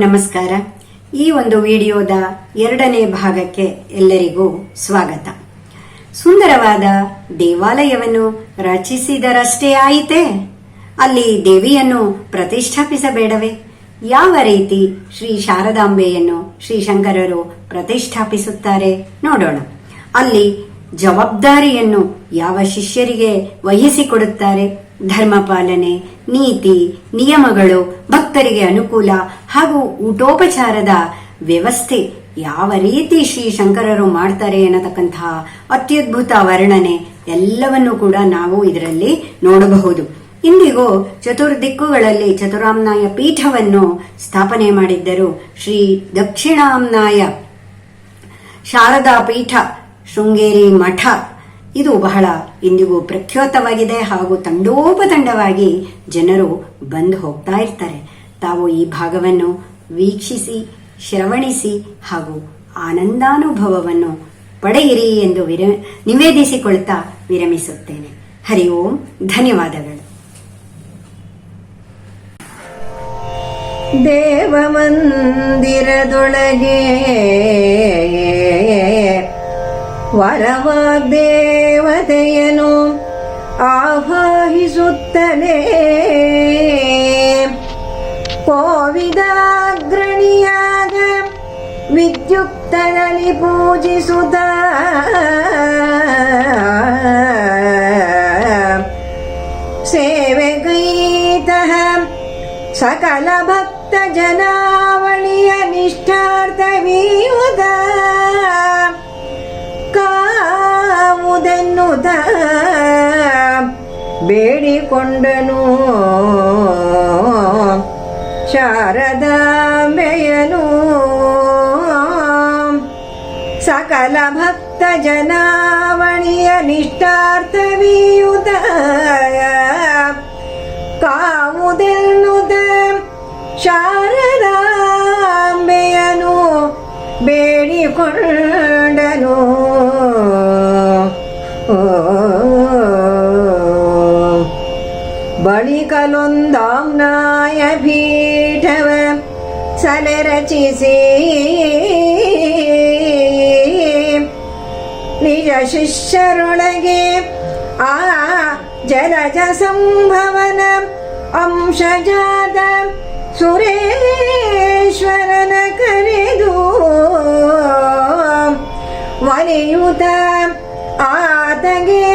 ನಮಸ್ಕಾರ. ಈ ಒಂದು ವಿಡಿಯೋದ ಎರಡನೇ ಭಾಗಕ್ಕೆ ಎಲ್ಲರಿಗೂ ಸ್ವಾಗತ. ಸುಂದರವಾದ ದೇವಾಲಯವನ್ನು ರಚಿಸಿದರಷ್ಟೇ ಆಯಿತೆ? ಅಲ್ಲಿ ದೇವಿಯನ್ನು ಪ್ರತಿಷ್ಠಾಪಿಸಬೇಡವೇ? ಯಾವ ರೀತಿ ಶ್ರೀ ಶಾರದಾಂಬೆಯನ್ನು ಶ್ರೀ ಶಂಕರರು ಪ್ರತಿಷ್ಠಾಪಿಸುತ್ತಾರೆ ನೋಡೋಣ. ಅಲ್ಲಿ ಜವಾಬ್ದಾರಿಯನ್ನು ಯಾವ ಶಿಷ್ಯರಿಗೆ ವಹಿಸಿಕೊಡುತ್ತಾರೆ? ಧರ್ಮ ಪಾಲನೆ ನೀತಿ, ನಿಯಮಗಳು, ಭಕ್ತರಿಗೆ ಅನುಕೂಲ ಹಾಗೂ ಊಟೋಪಚಾರದ ವ್ಯವಸ್ಥೆ. ಯಾವ ರೀತಿ ಶ್ರೀ ಶಂಕರರು ಮಾಡ್ತಾರೆ ಅನ್ನತಕ್ಕಂತಹ ಅತ್ಯದ್ಭುತ ವರ್ಣನೆ ಎಲ್ಲವನ್ನು ಕೂಡ ನಾವು ಇದರಲ್ಲಿ ನೋಡಬಹುದು. ಇಂದಿಗೂ ಚತುರ್ದಿಕ್ಕುಗಳಲ್ಲಿ ಚತುರಾಮ್ನಾಯ ಪೀಠವನ್ನು ಸ್ಥಾಪನೆ ಮಾಡಿದ್ದರು ಶ್ರೀ ದಕ್ಷಿಣಾಮ್ನಾಯ ಶಾರದಾ ಪೀಠ ಶೃಂಗೇರಿ ಮಠ. ಇದು ಬಹಳ ಇಂದಿಗೂ ಪ್ರಖ್ಯಾತವಾಗಿದೆ ಹಾಗೂ ತಂಡೋಪತಂಡವಾಗಿ ಜನರು ಬಂದು ಹೋಗ್ತಾ ಇರ್ತಾರೆ. ತಾವು ಈ ಭಾಗವನ್ನು ವೀಕ್ಷಿಸಿ, ಶ್ರವಣಿಸಿ ಹಾಗೂ ಆನಂದಾನುಭವವನ್ನು ಪಡೆಯಿರಿ ಎಂದು ವಿರ, ನಿವೇದಿಸಿಕೊಳ್ತಾ ವಿರಮಿಸುತ್ತೇನೆ. ಹರಿ ಓಂ. ಧನ್ಯವಾದಗಳು. ದೇವಮಂದಿರದೊಳಗೆ ವರವಾಗ್ದೇವತೆಯನು ಆವಾಹಿಸುತ್ತಲೇ. ಕೋವಿದಾಗ್ರಣಿಯಾದ ವಿದ್ಯುಕ್ತನಲ್ಲಿ ಪೂಜಿಸುತ್ತ. ಸೇವೆಗೈತಃ ಸಕಲ ಭಕ್ತ ಜನಾವಳಿಯ ಬೇಡಿಕೊಂಡನು. ಶಾರದಾಂಬೆಯನು ಸಕಲ ಭಕ್ತ ಜನಾವಣಿಯ ನಿಷ್ಠಾರ್ಥವಿಯುತ ಕಾವುದೆನ್ನುತ ಶಾರದಾಂಬೆಯನು ಬೇಡಿಕೊಂಡನು. ಬಳಿಕಲೊಂದಾಮ್ನಾಯ ಪೀಠವ ಸಲೆ ರಚಿಸಿ ನಿಜ ಶಿಷ್ಯರೊಳಗೆ ಆ ಜಲಜ ಸಂಭವನ ಅಂಶಜಾತ ಸುರೇಶ್ವರನ ಕರೆದು ವಲಿಯುತ ಆತಗೆ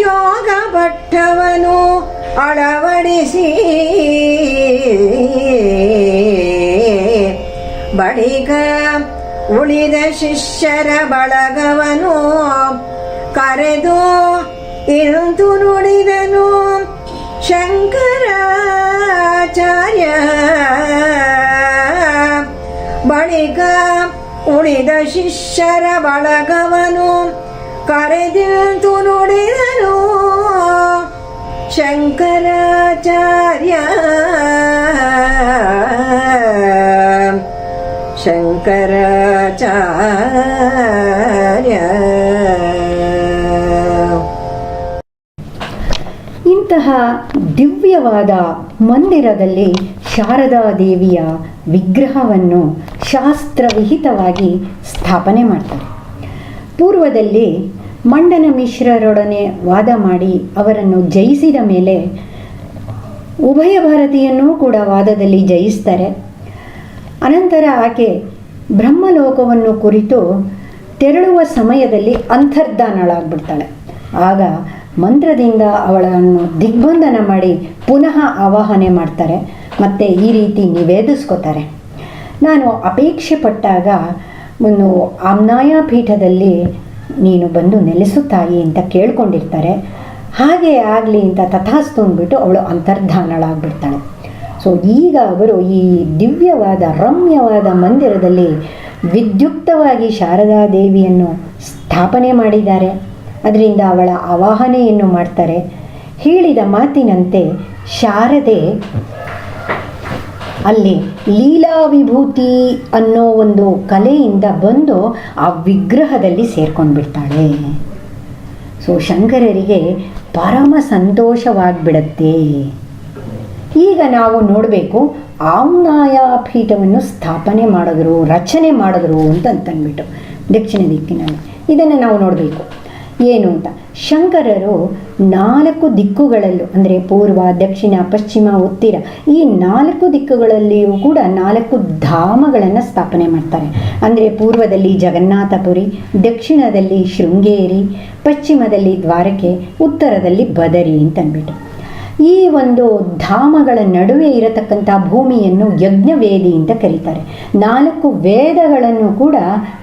ಯೋಗ ಭಟ್ಟವನು ಅಳವಡಿಸಿ. ಬಳಿಕ ಉಳಿದ ಶಿಷ್ಯರ ಬಳಗವನು ಕರೆದು ಇಂತು ನುಡಿದನು, ಶಂಕರಾಚಾರ್ಯ, ಬಳಿಕ ಉಳಿದ ಶಿಷ್ಯರ ಬಳಗವನು ಕರೆದಿಂತು ನುಡಿದನು ಶಂಕರಾಚಾರ್ಯ ಶಂಕರಾಚಾರ್ಯ ಇಂತಹ ದಿವ್ಯವಾದ ಮಂದಿರದಲ್ಲಿ ಶಾರದಾ ದೇವಿಯ ವಿಗ್ರಹವನ್ನು ಶಾಸ್ತ್ರವಿಹಿತವಾಗಿ ಸ್ಥಾಪನೆ ಮಾಡ್ತಾರೆ. ಪೂರ್ವದಲ್ಲಿ ಮಂಡನ ಮಿಶ್ರರೊಡನೆ ವಾದ ಮಾಡಿ ಅವರನ್ನು ಜಯಿಸಿದ ಮೇಲೆ ಉಭಯ ಭಾರತೀಯನ್ನೂ ಕೂಡ ವಾದದಲ್ಲಿ ಜಯಿಸ್ತಾರೆ. ಅನಂತರ ಆಕೆ ಬ್ರಹ್ಮಲೋಕವನ್ನು ಕುರಿತು ತೆರಳುವ ಸಮಯದಲ್ಲಿ ಅಂತರ್ಧಾನಳಾಗ್ಬಿಡ್ತಾಳೆ. ಆಗ ಮಂತ್ರದಿಂದ ಅವಳನ್ನು ದಿಗ್ಬಂಧನ ಮಾಡಿ ಪುನಃ ಆವಾಹನೆ ಮಾಡ್ತಾರೆ. ಮತ್ತು ಈ ರೀತಿ ನಿವೇದಿಸ್ಕೋತಾರೆ. ನಾನು ಅಪೇಕ್ಷೆ ಪಟ್ಟಾಗ ಒಂದು ಆಮ್ನಾಯ ಪೀಠದಲ್ಲಿ ನೀನು ಬಂದು ನೆಲೆಸು ತಾಯಿ ಅಂತ ಕೇಳ್ಕೊಂಡಿರ್ತಾರೆ. ಹಾಗೆ ಆಗಲಿ ಅಂತ ತಥಾಸ್ತು ಅಂದ್ಬಿಟ್ಟು ಅವಳು ಅಂತರ್ಧಾನಳಾಗ್ಬಿಡ್ತಾಳೆ. ಸೊ ಈಗ ಅವರು ಈ ದಿವ್ಯವಾದ, ರಮ್ಯವಾದ ಮಂದಿರದಲ್ಲಿ ವಿದ್ಯುಕ್ತವಾಗಿ ಶಾರದಾ ದೇವಿಯನ್ನು ಸ್ಥಾಪನೆ ಮಾಡಿದ್ದಾರೆ. ಅದರಿಂದ ಅವಳ ಆವಾಹನೆಯನ್ನು ಮಾಡ್ತಾರೆ. ಹೇಳಿದ ಮಾತಿನಂತೆ ಶಾರದೆ ಅಲ್ಲಿ ಲೀಲಾ ವಿಭೂತಿ ಅನ್ನೋ ಒಂದು ಕಲೆಯಿಂದ ಬಂದು ಆ ವಿಗ್ರಹದಲ್ಲಿ ಸೇರ್ಕೊಂಡ್ಬಿಡ್ತಾಳೆ. ಸೊ ಶಂಕರರಿಗೆ ಪರಮ ಸಂತೋಷವಾಗಿಬಿಡತ್ತೆ. ಈಗ ನಾವು ನೋಡಬೇಕು ಆಮ್ನಾಯ ಪೀಠವನ್ನು ಸ್ಥಾಪನೆ ಮಾಡಿದ್ರು, ರಚನೆ ಮಾಡಿದ್ರು ಅಂತಂತಂದ್ಬಿಟ್ಟು ದಕ್ಷಿಣ ದಿಕ್ಕಿನಲ್ಲಿ. ಇದನ್ನು ನಾವು ನೋಡಬೇಕು. ಏನು ಅಂತ? ಶಂಕರರು ನಾಲ್ಕು ದಿಕ್ಕುಗಳಲ್ಲೂ, ಅಂದರೆ ಪೂರ್ವ, ದಕ್ಷಿಣ, ಪಶ್ಚಿಮ, ಉತ್ತರ, ಈ ನಾಲ್ಕು ದಿಕ್ಕುಗಳಲ್ಲಿಯೂ ಕೂಡ ನಾಲ್ಕು ಧಾಮಗಳನ್ನು ಸ್ಥಾಪನೆ ಮಾಡ್ತಾರೆ. ಅಂದರೆ ಪೂರ್ವದಲ್ಲಿ ಜಗನ್ನಾಥಪುರಿ, ದಕ್ಷಿಣದಲ್ಲಿ ಶೃಂಗೇರಿ, ಪಶ್ಚಿಮದಲ್ಲಿ ದ್ವಾರಕೆ, ಉತ್ತರದಲ್ಲಿ ಬದರಿ ಅಂತ ಅಂದ್ಬಿಟ್ಟು ಈ ಒಂದು ಧಾಮಗಳ ನಡುವೆ ಇರತಕ್ಕಂಥ ಭೂಮಿಯನ್ನು ಯಜ್ಞವೇದಿ ಅಂತ ಕರೀತಾರೆ. ನಾಲ್ಕು ವೇದಗಳನ್ನು ಕೂಡ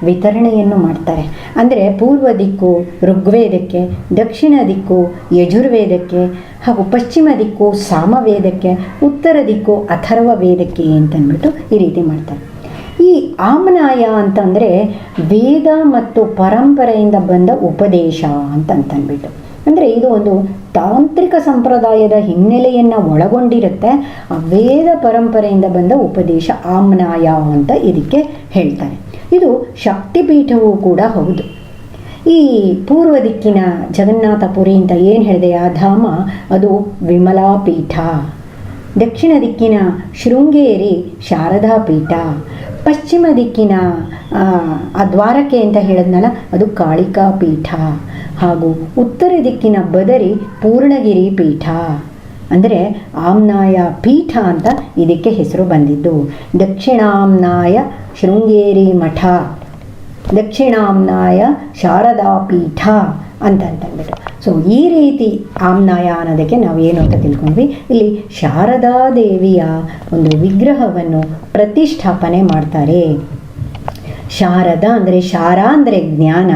ವಿತರಣೆಯನ್ನು ಮಾಡ್ತಾರೆ. ಅಂದರೆ ಪೂರ್ವ ದಿಕ್ಕು, ಋಗ್ವೇದಕ್ಕೆ, ದಕ್ಷಿಣ ದಿಕ್ಕು, ಯಜುರ್ವೇದಕ್ಕೆ, ಹಾಗೂ ಪಶ್ಚಿಮ ದಿಕ್ಕು, ಸಾಮವೇದಕ್ಕೆ, ಉತ್ತರ ದಿಕ್ಕು, ಅಥರ್ವ ವೇದಕ್ಕೆ ಅಂತಂದ್ಬಿಟ್ಟು ಈ ರೀತಿ ಮಾಡ್ತಾರೆ. ಈ ಆಮ್ನಾಯ ಅಂತಂದರೆ ವೇದ ಮತ್ತು ಪರಂಪರೆಯಿಂದ ಬಂದ ಉಪದೇಶ ಅಂತ ಅಂತಂದ್ಬಿಟ್ಟು ಅಂದರೆ ಇದು ಒಂದು ತಾಂತ್ರಿಕ ಸಂಪ್ರದಾಯದ ಹಿನ್ನೆಲೆಯನ್ನು ಒಳಗೊಂಡಿರುತ್ತೆ. ವೇದ ಪರಂಪರೆಯಿಂದ ಬಂದ ಉಪದೇಶ ಆಮ್ನಾಯ ಅಂತ ಇದಕ್ಕೆ ಹೇಳ್ತಾರೆ. ಇದು ಶಕ್ತಿಪೀಠವೂ ಕೂಡ ಹೌದು. ಈ ಪೂರ್ವ ದಿಕ್ಕಿನ ಜಗನ್ನಾಥಪುರಿ ಅಂತ ಏನು ಹೇಳಿದೆ, ಆ ಧಾಮ? ಅದು ವಿಮಲಾ ಪೀಠ ದಕ್ಷಿಣ ದಿಕ್ಕಿನ ಶೃಂಗೇರಿ ಶಾರದಾ ಪೀಠ ಪಶ್ಚಿಮ ದಿಕ್ಕಿನ, ಆ ದ್ವಾರಕೆ ಅಂತ ಹೇಳಿದ್ನಲ್ಲ, ಅದು ಕಾಳಿಕಾ ಪೀಠ ಹಾಗೂ ಉತ್ತರ ದಿಕ್ಕಿನ ಬದರಿ ಪೂರ್ಣಗಿರಿ ಪೀಠ. ಅಂದರೆ ಆಮ್ನಾಯ ಪೀಠ ಅಂತ ಇದಕ್ಕೆ ಹೆಸರು ಬಂದಿದ್ದು. ದಕ್ಷಿಣಾಮ್ನಾಯ ಶೃಂಗೇರಿ ಮಠ. ದಕ್ಷಿಣಾಮ್ನಾಯ ಶಾರದಾ ಪೀಠ ಅಂತ ಅಂತಂದ್ಬಿಟ್ಟು. ಸೊ ಈ ರೀತಿ ಆಮ್ನಾಯ ಅನ್ನೋದಕ್ಕೆ ನಾವು ಏನು ಅಂತ ತಿಳ್ಕೊಂಡ್ವಿ? ಇಲ್ಲಿ ಶಾರದಾ ದೇವಿಯ ಒಂದು ವಿಗ್ರಹವನ್ನು ಪ್ರತಿಷ್ಠಾಪನೆ ಮಾಡ್ತಾರೆ. ಶಾರದ ಅಂದರೆ ಶಾರ ಅಂದರೆ ಜ್ಞಾನ,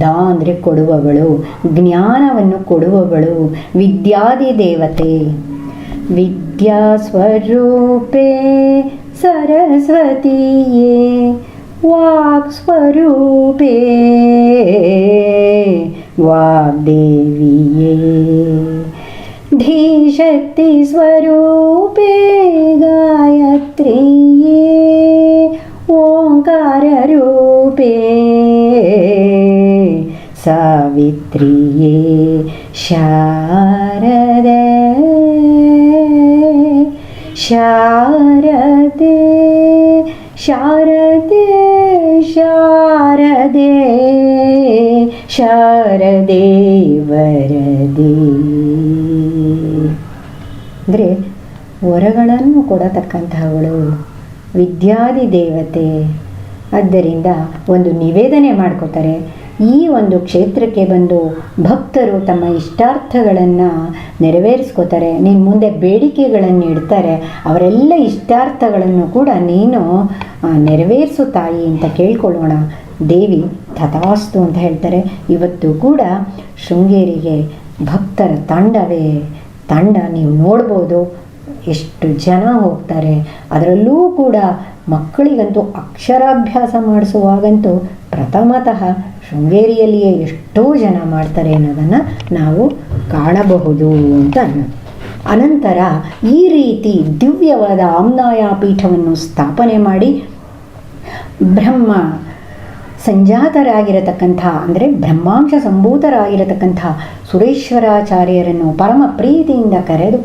ದಾ ಅಂದರೆ ಕೊಡುವವಳು, ಜ್ಞಾನವನ್ನು ಕೊಡುವವಳು, ವಿದ್ಯಾದಿ ದೇವತೆ. ವಿದ್ಯಾ ಸ್ವರೂಪೇ ಸರಸ್ವತಿಯೇ, ವಾಕ್ ಸ್ವರೂಪೇ ವಾಗ್ದೇವಿಯೇ. ಧೀಶಕ್ತಿ ಸ್ವರೂಪೇ ಸಾವಿತ್ರಿಯೇ ಶಾರದೆ ಶಾರದೆ ಶಾರದೆ ಶಾರದೆ ಶಾರದೆ ವರದಿ ಅಂದರೆ ವರಗಳನ್ನು ಕೊಡತಕ್ಕಂತಹವಳು ವಿದ್ಯಾದಿ ದೇವತೆ ಆದ್ದರಿಂದ ಒಂದು ನಿವೇದನೆ ಮಾಡ್ಕೋತಾರೆ. ಈ ಒಂದು ಕ್ಷೇತ್ರಕ್ಕೆ ಬಂದು ಭಕ್ತರು ತಮ್ಮ ಇಷ್ಟಾರ್ಥಗಳನ್ನು ನೆರವೇರಿಸ್ಕೋತಾರೆ, ನೀನು ಮುಂದೆ ಬೇಡಿಕೆಗಳನ್ನು ಇಡ್ತಾರೆ, ಅವರೆಲ್ಲ ಇಷ್ಟಾರ್ಥಗಳನ್ನು ಕೂಡ ನೀನು ನೆರವೇರಿಸು ತಾಯಿ ಅಂತ ಕೇಳ್ಕೊಳ್ಳೋಣ. ದೇವಿ ತಥಾಸ್ತು ಅಂತ ಹೇಳ್ತಾರೆ. ಇವತ್ತು ಕೂಡ ಶೃಂಗೇರಿಗೆ ಭಕ್ತರ ತಂಡವೇ, ತಂಡ ನೀವು ನೋಡ್ಬೋದು. ಎಷ್ಟು ಜನ ಹೋಗ್ತಾರೆ. ಅದರಲ್ಲೂ ಕೂಡ ಮಕ್ಕಳಿಗಂತೂ ಅಕ್ಷರಾಭ್ಯಾಸ ಮಾಡಿಸುವಾಗಂತೂ ಪ್ರಥಮತಃ ಶೃಂಗೇರಿಯಲ್ಲಿಯೇ ಎಷ್ಟೋ ಜನ ಮಾಡ್ತಾರೆ ಅನ್ನೋದನ್ನು ನಾವು ಕಾಣಬಹುದು ಅಂತ ಅನ್ನೋದು. ಅನಂತರ ಈ ರೀತಿ ದಿವ್ಯವಾದ ಆಮ್ನಾಯ ಪೀಠವನ್ನು ಸ್ಥಾಪನೆ ಮಾಡಿ ಬ್ರಹ್ಮ ಸಂಜಾತರಾಗಿರತಕ್ಕಂಥ, ಅಂದರೆ ಬ್ರಹ್ಮಾಂಶ ಸಂಭೂತರಾಗಿರತಕ್ಕಂಥ ಸುರೇಶ್ವರಾಚಾರ್ಯರನ್ನು ಪರಮ ಪ್ರೀತಿಯಿಂದ ಕರೆದು,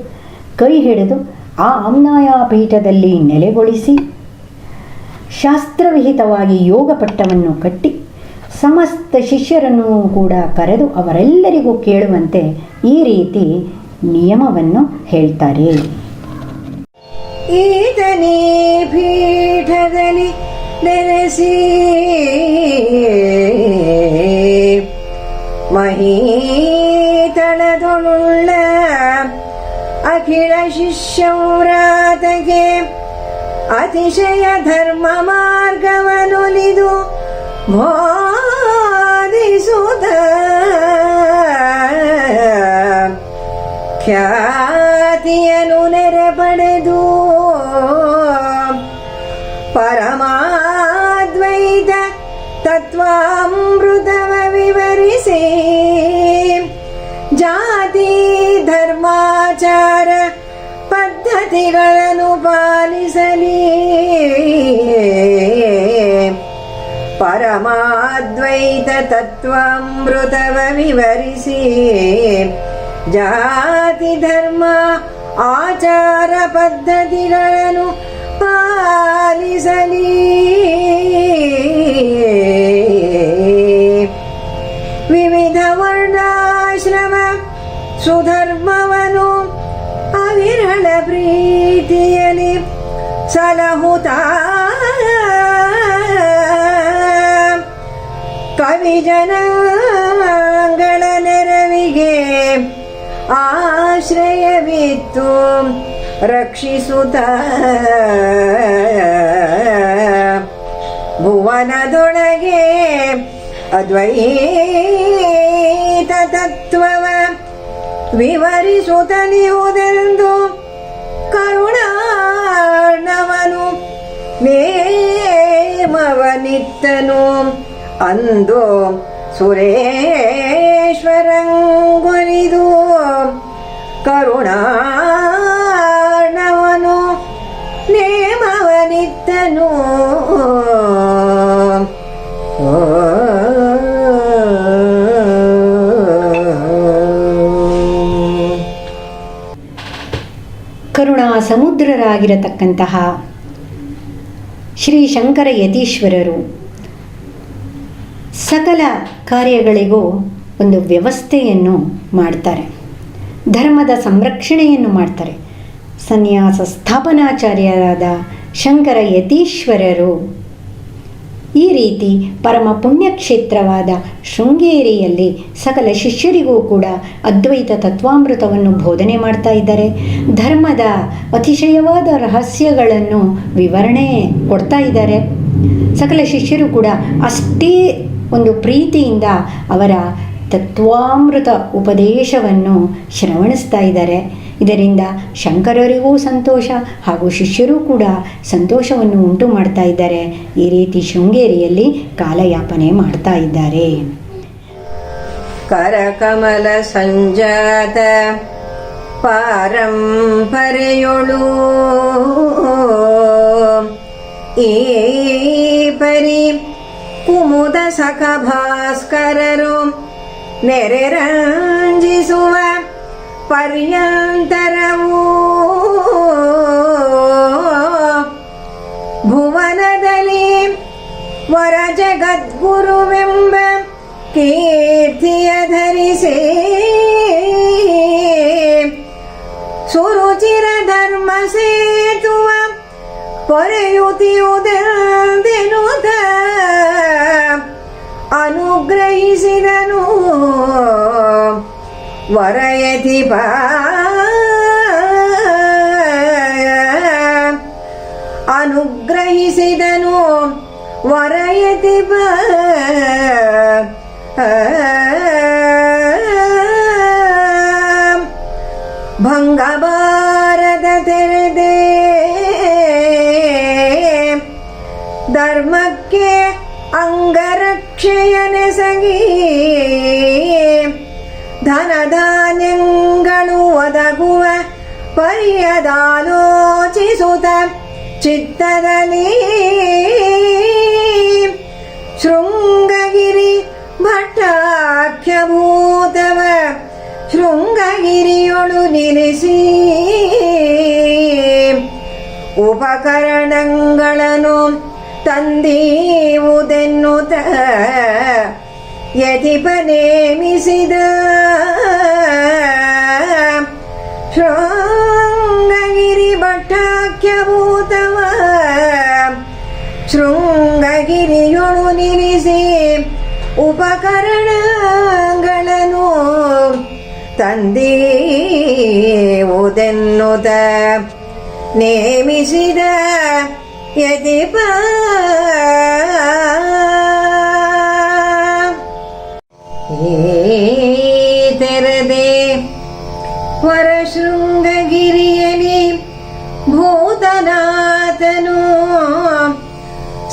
ಕೈ ಹಿಡಿದು ಆ ಆಮ್ನಾಯ ಪೀಠದಲ್ಲಿ ನೆಲೆಗೊಳಿಸಿ ಶಾಸ್ತ್ರವಿಹಿತವಾಗಿ ಯೋಗ ಪಟ್ಟವನ್ನು ಕಟ್ಟಿ ಸಮಸ್ತ ಶಿಷ್ಯರನ್ನು ಕೂಡ ಕರೆದು ಅವರೆಲ್ಲರಿಗೂ ಕೇಳುವಂತೆ ಈ ರೀತಿ ನಿಯಮವನ್ನು ಹೇಳ್ತಾರೆ. ಈತನೇ ಪೀಠದಲ್ಲಿ ನೆನೆಸಿ ಮಹೀತಳದೊಳುಳ್ಳ ಅಖಿಲ ಅತಿಶಯ ಧರ್ಮ ಮಾರ್ಗವನುಲಿದು ಬೋಧಿಸುತ್ತ ಖ್ಯಾತಿಯನು ನೆರೆ ಪಡೆದು ಪರಮಾದ್ವೈತ ತತ್ವಾಮೃತವ ವಿವರಿಸಿ ಜಾತಿ ಧರ್ಮಾಚಾರ ಪದ್ಧತಿಗಳನ್ನು ಪಾಲಿಸಲಿ. ಪರಮಾದ್ವೈತ ತತ್ವಾಮೃತವ ವಿವರಿಸಿ. ಜಾತಿ ಧರ್ಮ ಆಚಾರ ಪದ್ಧತಿಗಳನ್ನು ಪಾಲಿಸಲಿ. ಪ್ರೀತಿಯಲಿ ಸಲಹುತ. ಕವಿಜನಗಳ ನೆರವಿಗೆ ಆಶ್ರಯವಿತ್ತು ರಕ್ಷಿಸುತ್ತ. ಭುವನದೊಳಗೆ ಅದ್ವೈತ ತತ್ವವ ವಿವರಿಸುತ್ತಲಿಯುವುದೆಂದು ನೇಮವನಿತ್ತನು ಅಂದು ಸುರೇಶ್ವರಂಗೊಲಿದು. ಕರುಣಾಣವನು ನೇಮವನಿತ್ತನು ಕರುಣಾ ಸಮುದ್ರರಾಗಿರತಕ್ಕಂತಹ ಶ್ರೀ ಶಂಕರ ಯತೀಶ್ವರರು. ಸಕಲ ಕಾರ್ಯಗಳಿಗೂ ಒಂದು ವ್ಯವಸ್ಥೆಯನ್ನು ಮಾಡ್ತಾರೆ. ಧರ್ಮದ ಸಂರಕ್ಷಣೆಯನ್ನು ಮಾಡ್ತಾರೆ. ಸನ್ಯಾಸ ಸ್ಥಾಪನಾಚಾರ್ಯರಾದ ಶಂಕರ ಯತೀಶ್ವರರು ಈ ರೀತಿ ಪರಮ ಪುಣ್ಯಕ್ಷೇತ್ರವಾದ ಶೃಂಗೇರಿಯಲ್ಲಿ ಸಕಲ ಶಿಷ್ಯರಿಗೂ ಕೂಡ ಅದ್ವೈತ ತತ್ವಾಮೃತವನ್ನು ಬೋಧನೆ ಮಾಡ್ತಾ ಇದ್ದಾರೆ. ಧರ್ಮದ ಅತಿಶಯವಾದ ರಹಸ್ಯಗಳನ್ನು ವಿವರಣೆ ಕೊಡ್ತಾ ಇದ್ದಾರೆ. ಸಕಲ ಶಿಷ್ಯರು ಕೂಡ ಅಷ್ಟೇ ಒಂದು ಪ್ರೀತಿಯಿಂದ ಅವರ ತತ್ವಾಮೃತ ಉಪದೇಶವನ್ನು ಶ್ರವಣಿಸ್ತಾ ಇದ್ದಾರೆ. ಇದರಿಂದ ಶಂಕರರಿಗೂ ಸಂತೋಷ ಹಾಗೂ ಶಿಷ್ಯರೂ ಕೂಡ ಸಂತೋಷವನ್ನು ಉಂಟು ಮಾಡ್ತಾ ಇದ್ದಾರೆ. ಈ ರೀತಿ ಶೃಂಗೇರಿಯಲ್ಲಿ ಕಾಲಯಾಪನೆ ಮಾಡ್ತಾ ಇದ್ದಾರೆ. ಕರಕಮಲ ಸಂಜಾತ ಪಾರಂಪರೆಯೊಳು ಈ ಪರಿ ಕುಮುದ ಸಖ ಭಾಸ್ಕರರು ನೆರೆರಂಜಿಸುವ ಪರ್ಯಂತರವೂ ಭುವನದಲ್ಲಿ ವರ ಜಗದ್ಗುರುವೆಂಬ ಕೀರ್ತಿಯ ಧರಿಸಿ ಸುರುಚಿರ ಧರ್ಮ ಸೇತುವ ಪೊರೆಯುತ್ತಿಯುವುದೆಂದೆನುತ ಅನುಗ್ರಹಿಸಿದನು ವರಯತಿ ಅನುಗ್ರಹಿಸಿದನು ವರಯತಿ ಭಂಗಬಾರದ ತೆರೆದೆ ಧರ್ಮಕ್ಕೆ ಅಂಗರಕ್ಷೆಯನೆಸಗಿ ಧನಧಾನ್ಯಗಳು ಒದಗುವ ಪರಿಯದಾಲೋಚಿಸುತ್ತ ಚಿತ್ತದಲ್ಲಿ ಶೃಂಗಗಿರಿ ಭಟ್ಟಾಖ್ಯಭೂತವ ಶೃಂಗಗಿರಿಯೊಳು ನಿಲ್ಲಿಸಿ ಉಪಕರಣಗಳನ್ನು ತಂದೀವುದೆನ್ನುತ್ತ ಯತಿಪ ನೇಮಿಸಿದ ಶೃಂಗಗಿರಿ ಭಟ್ಟಾಖ್ಯಭೂತವ ಶೃಂಗಗಿರಿಯೊಳು ನಿಲ್ಲಿಸಿ ಉಪಕರಣಗಳನ್ನು ತಂದೀವುದೆನ್ನುತ್ತ ನೇಮಿಸಿದ ಯತಿಪ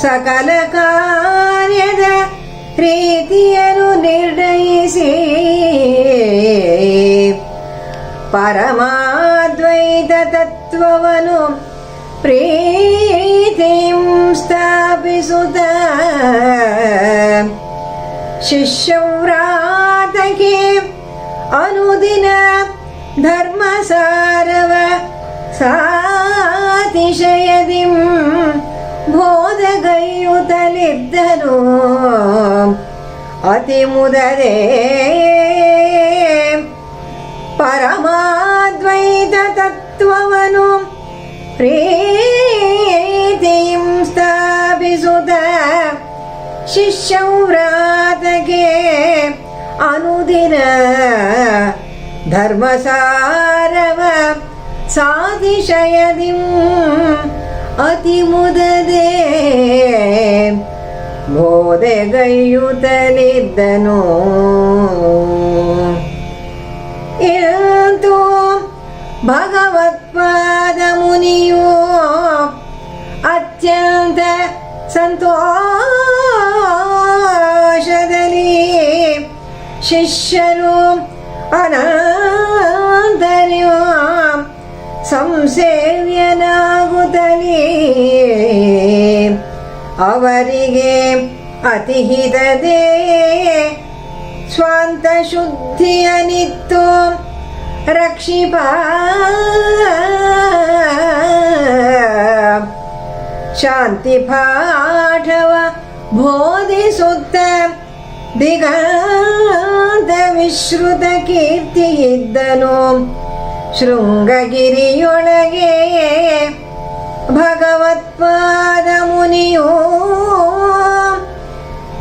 ಸಕಲ ಕಾರ್ಯದ ರೀತಿಯನ್ನು ನಿರ್ಣಯಿಸಿ ಪರಮಾದ್ವೈತ ತತ್ವವನ್ನು ಪ್ರೀತಿಂ ಸ್ಥಾಪಿಸುತ್ತ ಶಿಷ್ಯವ್ರಾತಕ್ಕೆ ಅನುದಿನ ಧರ್ಮಸಾರವ ಸಾಚುತ್ತ ಸಾತಿಶಯದಿಂ ಬೋಧಗೈಯುತ್ತಲಿದ್ದರು ಅತಿ ಮುದದೆ ಪರಮಾದ್ವೈತ ತತ್ವವನು. ಪ್ರೀತಿಂ ಸ್ಥಾಪಿಸುತ್ತ ಶಿಷ್ಯವ್ರಾತಗೆ ಅನುದಿನ. ಧರ್ಮಸಾರವ ಸಾತಿಶಯದಿಂ ಅತಿ ಮುದದೆ ಬೋಧೆಗೈಯುತ್ತಲಿದ್ದನು. ಇಂತು ಭಗವತ್ಪಾದ ಮುನಿಯು ಅತ್ಯಂತ ಸಂತೋಷದಲ್ಲಿ ಶಿಷ್ಯರು ಅನಂತರ್ಯ ಸಂಸೇವ್ಯನಾಗುತ್ತಲೇ. ಅವರಿಗೆ ಅತಿಹಿತದೆ ಸ್ವಾಂತ ಶುದ್ಧಿಯನಿತ್ತು. ರಕ್ಷಿಪ. ಶಾಂತಿ ಪಾಠವ ಬೋಧಿಸುತ್ತ. ದಿಗಂತ ವಿಶ್ರುತ ಕೀರ್ತಿ ಇದ್ದನು ಶೃಂಗಗಿರಿಯೊಳಗೆ ಭಗವತ್ಪಾದ ಮುನಿಯೋ.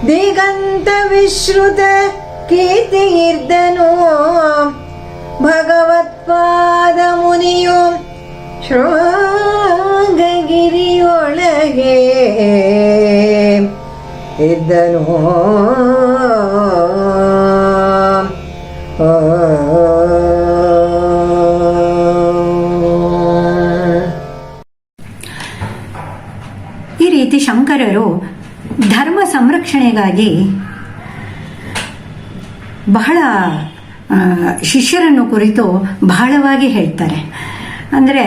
ದಿಗಂತ ವಿಶ್ರುತ ಕೀರ್ತಿ ಇದ್ದನು ಭಗವತ್ಪಾದ ಮುನಿಯೋ ಶೃಂಗಗಿರಿಯೊಳಗೆ ಇದ್ದನು. ಶಂಕರರು ಧರ್ಮ ಸಂರಕ್ಷಣೆಗಾಗಿ ಬಹಳ ಶಿಷ್ಯರನ್ನು ಕುರಿತು ಬಹಳವಾಗಿ ಹೇಳ್ತಾರೆ. ಅಂದರೆ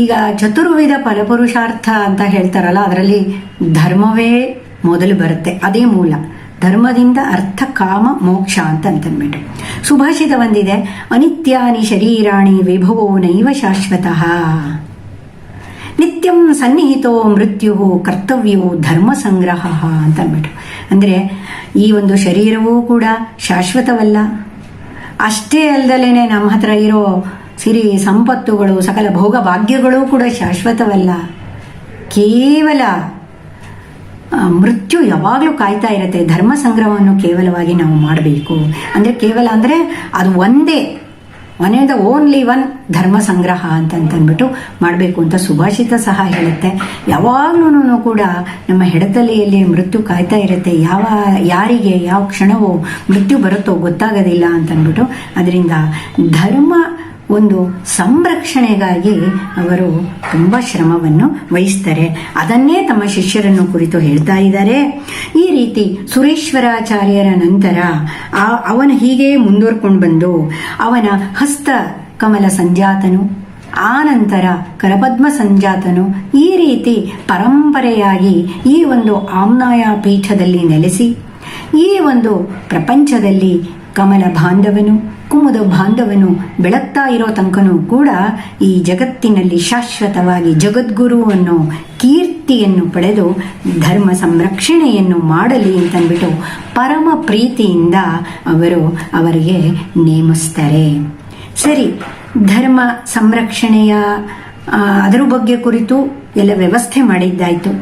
ಈಗ ಚತುರ್ವಿಧ ಫಲಪುರುಷಾರ್ಥ ಅಂತ ಹೇಳ್ತಾರಲ್ಲ, ಅದರಲ್ಲಿ ಧರ್ಮವೇ ಮೊದಲು ಬರುತ್ತೆ, ಅದೇ ಮೂಲ. ಧರ್ಮದಿಂದ ಅರ್ಥ, ಕಾಮ, ಮೋಕ್ಷ ಅಂತ ಅಂತಂದ್ಬಿಟ್ಟು ಸುಭಾಷಿತ ಬಂದಿದೆ ಅನಿತ್ಯಾನಿ ಶರೀರಾಣಿ ವಿಭವೋ ನೈವ ಶಾಶ್ವತಃ. ನಿತ್ಯಂ ಸನ್ನಿಹಿತೋ ಮೃತ್ಯು ಕರ್ತವ್ಯವು ಧರ್ಮ ಸಂಗ್ರಹ ಅಂತ ಅಂದ್ಬಿಟ್ಟು. ಅಂದರೆ ಈ ಒಂದು ಶರೀರವೂ ಕೂಡ ಶಾಶ್ವತವಲ್ಲ. ಅಷ್ಟೇ ಅಲ್ದಲೇನೆ ನಮ್ಮ ಹತ್ರ ಇರೋ ಸಿರಿ ಸಂಪತ್ತುಗಳು, ಸಕಲ ಭೋಗ ಭಾಗ್ಯಗಳು ಕೂಡ ಶಾಶ್ವತವಲ್ಲ. ಕೇವಲ ಮೃತ್ಯು ಯಾವಾಗಲೂ ಕಾಯ್ತಾ ಇರುತ್ತೆ. ಧರ್ಮ ಸಂಗ್ರಹವನ್ನು ಕೇವಲವಾಗಿ ನಾವು ಮಾಡಬೇಕು. ಅಂದರೆ ಕೇವಲ ಅಂದರೆ ಅದು ಒಂದೇ. ಒನ್ ದ ಓನ್ಲಿ ಒನ್ ಧರ್ಮ ಸಂಗ್ರಹ ಅಂತಂದ್ಬಿಟ್ಟು ಮಾಡಬೇಕು ಅಂತ ಸುಭಾಷಿತ ಸಹ ಹೇಳುತ್ತೆ. ಯಾವಾಗ್ಲೂ ಕೂಡ ನಮ್ಮ ಹೆಡತಲೆಯಲ್ಲಿ ಮೃತ್ಯು ಕಾಯ್ತಾ ಇರುತ್ತೆ. ಯಾವ, ಯಾರಿಗೆ, ಯಾವ ಕ್ಷಣವೋ ಮೃತ್ಯು ಬರುತ್ತೋ ಗೊತ್ತಾಗೋದಿಲ್ಲ ಅಂತಂದ್ಬಿಟ್ಟು ಅದರಿಂದ ಧರ್ಮ ಒಂದು ಸಂರಕ್ಷಣೆಗಾಗಿ ಅವರು ತುಂಬ ಶ್ರಮವನ್ನು ವಹಿಸ್ತಾರೆ. ಅದನ್ನೇ ತಮ್ಮ ಶಿಷ್ಯರನ್ನು ಕುರಿತು ಹೇಳ್ತಾ ಇದ್ದಾರೆ. ಈ ರೀತಿ ಸುರೇಶ್ವರಾಚಾರ್ಯರ ನಂತರ ಅವನ ಹೀಗೆ ಮುಂದುವರ್ಕೊಂಡು ಬಂದು ಅವನ ಹಸ್ತ ಕಮಲ ಸಂಜಾತನು, ಆ ನಂತರ ಕರಪದ್ಮ ಸಂಜಾತನು ಈ ರೀತಿ ಪರಂಪರೆಯಾಗಿ ಈ ಒಂದು ಆಮ್ನಾಯ ಪೀಠದಲ್ಲಿ ನೆಲೆಸಿ, ಈ ಒಂದು ಪ್ರಪಂಚದಲ್ಲಿ ಕಮಲ ಬಾಂಧವನು. ಕುಮುದ ಬಾಂಧವನು ಬೆಳಗ್ತಾ ಇರೋ ತನಕನೂ ಕೂಡ ಈ ಜಗತ್ತಿನಲ್ಲಿ ಶಾಶ್ವತವಾಗಿ ಜಗದ್ಗುರು ಅನ್ನೋ ಕೀರ್ತಿಯನ್ನು ಪಡೆದು ಧರ್ಮ ಸಂರಕ್ಷಣೆಯನ್ನು ಮಾಡಲಿ ಅಂತಂದ್ಬಿಟ್ಟು ಪರಮ ಪ್ರೀತಿಯಿಂದ ಅವರು ಅವರಿಗೆ ನೇಮಿಸ್ತಾರೆ. ಸರಿ, ಧರ್ಮ ಸಂರಕ್ಷಣೆಯ ಅದರ ಬಗ್ಗೆ ಕುರಿತು ಎಲ್ಲ ವ್ಯವಸ್ಥೆ ಮಾಡಿದ್ದಾಯಿತು.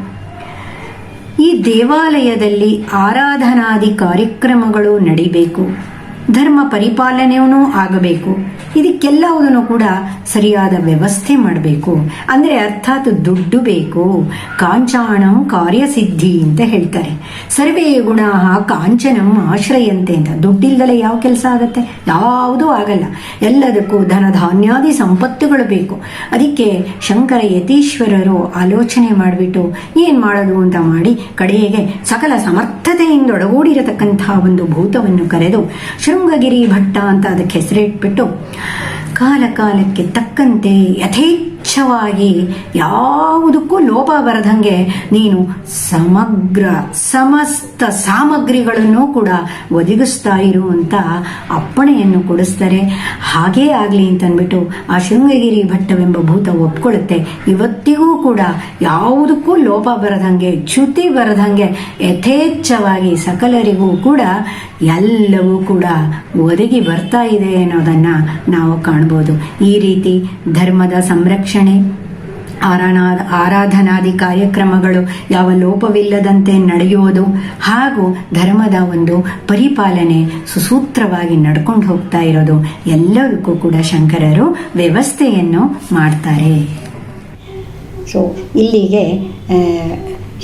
ಈ ದೇವಾಲಯದಲ್ಲಿ ಆರಾಧನಾದಿ ಕಾರ್ಯಕ್ರಮಗಳು ನಡಿಬೇಕು. ಧರ್ಮ ಪರಿಪಾಲನೆಯೂ ಆಗಬೇಕು. ಇದಕ್ಕೆಲ್ಲವುದನ್ನು ಕೂಡ ಸರಿಯಾದ ವ್ಯವಸ್ಥೆ ಮಾಡಬೇಕು. ಅಂದರೆ ಅರ್ಥಾತ್ ದುಡ್ಡು ಬೇಕು. ಕಾಂಚಾಣಂ ಕಾರ್ಯಸಿದ್ಧಿ ಅಂತ ಹೇಳ್ತಾರೆ. ಸರ್ವೇ ಗುಣ ಕಾಂಚನಂ ಆಶ್ರಯಂತೆ ಅಂತ. ದುಡ್ಡಿಲ್ದಲೆ ಯಾವ ಕೆಲಸ ಆಗುತ್ತೆ? ಯಾವುದೂ ಆಗಲ್ಲ. ಎಲ್ಲದಕ್ಕೂ ಧನ ಧಾನ್ಯಾದಿ ಸಂಪತ್ತುಗಳು ಬೇಕು. ಅದಕ್ಕೆ ಶಂಕರ ಯತೀಶ್ವರರು ಆಲೋಚನೆ ಮಾಡಿಬಿಟ್ಟು ಏನು ಮಾಡೋದು ಅಂತ ಮಾಡಿ ಕಡೆಗೆ ಸಕಲ ಸಮರ್ಥತೆಯಿಂದ ಒಡಗೂಡಿರತಕ್ಕಂತಹ ಒಂದು ಭೂತವನ್ನು ಕರೆದು ಶೃಂಗಗಿರಿ ಭಟ್ಟ ಅಂತ ಅದಕ್ಕೆ ಹೆಸರಿಟ್ಬಿಟ್ಟು ಕಾಲ ಕಾಲಕ್ಕೆ ತಕ್ಕಂತೆ ಯಥೇಚ್ಛವಾಗಿ ಯಾವುದಕ್ಕೂ ಲೋಪ ಬರದಂಗೆ ನೀನು ಸಮಗ್ರ, ಸಮಸ್ತ ಸಾಮಗ್ರಿಗಳನ್ನು ಕೂಡ ಒದಗಿಸ್ತಾ ಇರುವಂತ ಅಪ್ಪಣೆಯನ್ನು ಕೊಡಿಸ್ತಾರೆ. ಹಾಗೇ ಆಗಲಿ ಅಂತಂದ್ಬಿಟ್ಟು ಆ ಶೃಂಗಗಿರಿ ಭಟ್ಟವೆಂಬ ಭೂತ ಒಪ್ಕೊಳ್ಳುತ್ತೆ. ಇವತ್ತಿಗೂ ಕೂಡ ಯಾವುದಕ್ಕೂ ಲೋಪ ಬರದಂಗೆ, ಚ್ಯುತಿ ಬರದಂಗೆ ಯಥೇಚ್ಛವಾಗಿ ಸಕಲರಿಗೂ ಕೂಡ ಎಲ್ಲವೂ ಕೂಡ ಒದಗಿ ಬರ್ತಾ ಇದೆ ಅನ್ನೋದನ್ನು ನಾವು ಕಾಣ್ಬೋದು ಈ ರೀತಿ ಧರ್ಮದ ಸಂರಕ್ಷಣೆ ಆರಾಧನಾ ಆರಾಧನಾದಿ ಕಾರ್ಯಕ್ರಮಗಳು ಯಾವ ಲೋಪವಿಲ್ಲದಂತೆ ನಡೆಯುವುದು ಹಾಗೂ ಧರ್ಮದ ಒಂದು ಪರಿಪಾಲನೆ ಸುಸೂತ್ರವಾಗಿ ನಡ್ಕೊಂಡು ಹೋಗ್ತಾ ಇರೋದು ಎಲ್ಲದಕ್ಕೂ ಕೂಡ ಶಂಕರರು ವ್ಯವಸ್ಥೆಯನ್ನು ಮಾಡ್ತಾರೆ. ಸೊ ಇಲ್ಲಿಗೆ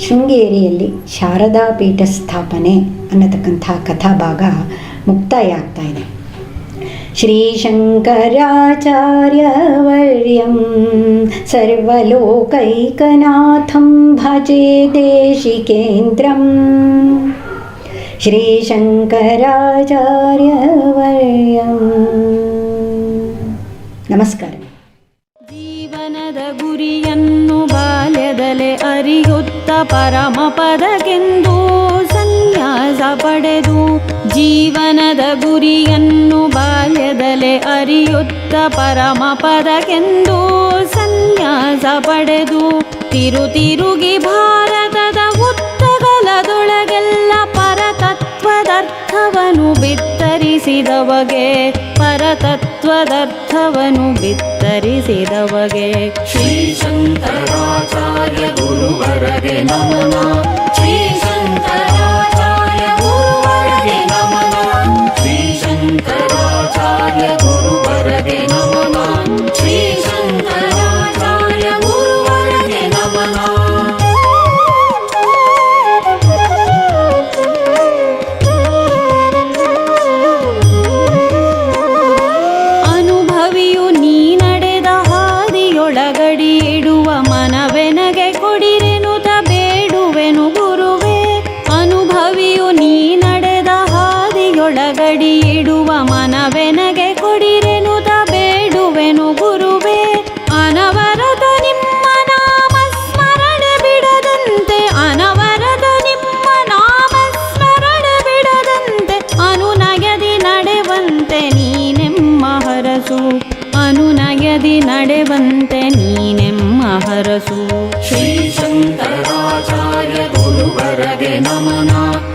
ಶೃಂಗೇರಿಯಲ್ಲಿ ಶಾರದಾ ಪೀಠ ಸ್ಥಾಪನೆ ಅನ್ನತಕ್ಕಂಥ ಕಥಾಭಾಗ ಮುಕ್ತಾಯ ಆಗ್ತಾ ಇದೆ. श्रीशङ्कराचार्यवर्यं सर्वलोकैकनाथं भजे देशिकेन्द्रम् श्रीशङ्कराचार्यवर्यम् नमस्कार ಜೀವನದ ಗುರಿಯನ್ನು ಬಾಲ್ಯದಲೆ ಅರಿಯುತ್ತ ಪರಮ ಪದಗೆಂದು ಸನ್ಯಾಸ ಪಡೆದು ಜೀವನದ ಗುರಿಯನ್ನು ಬಾಲ್ಯದಲೆ ಅರಿಯುತ್ತ ಪರಮ ಪದಕೆಂದು ಸನ್ಯಾಸ ಪಡೆದು ತಿರು ತಿರುಗಿ ಭಾರತದ ಉತ್ತಗಲದೊಳಗೆಲ್ಲ ಪರತತ್ವದರ್ಥವನು ಬಿತ್ತರಿಸಿದವಗೆ ಪರತತ್ವದರ್ಥವನು ಬಿತ್ತರಿಸಿದವಗೆ. ಶ್ರೀ ಶಂಕರಾಚಾರ್ಯ ಗುರುವರಗೆ ನಮನ. ಶ್ರೀ ಶಂಕರಾಚಾರ್ಯ Ramana.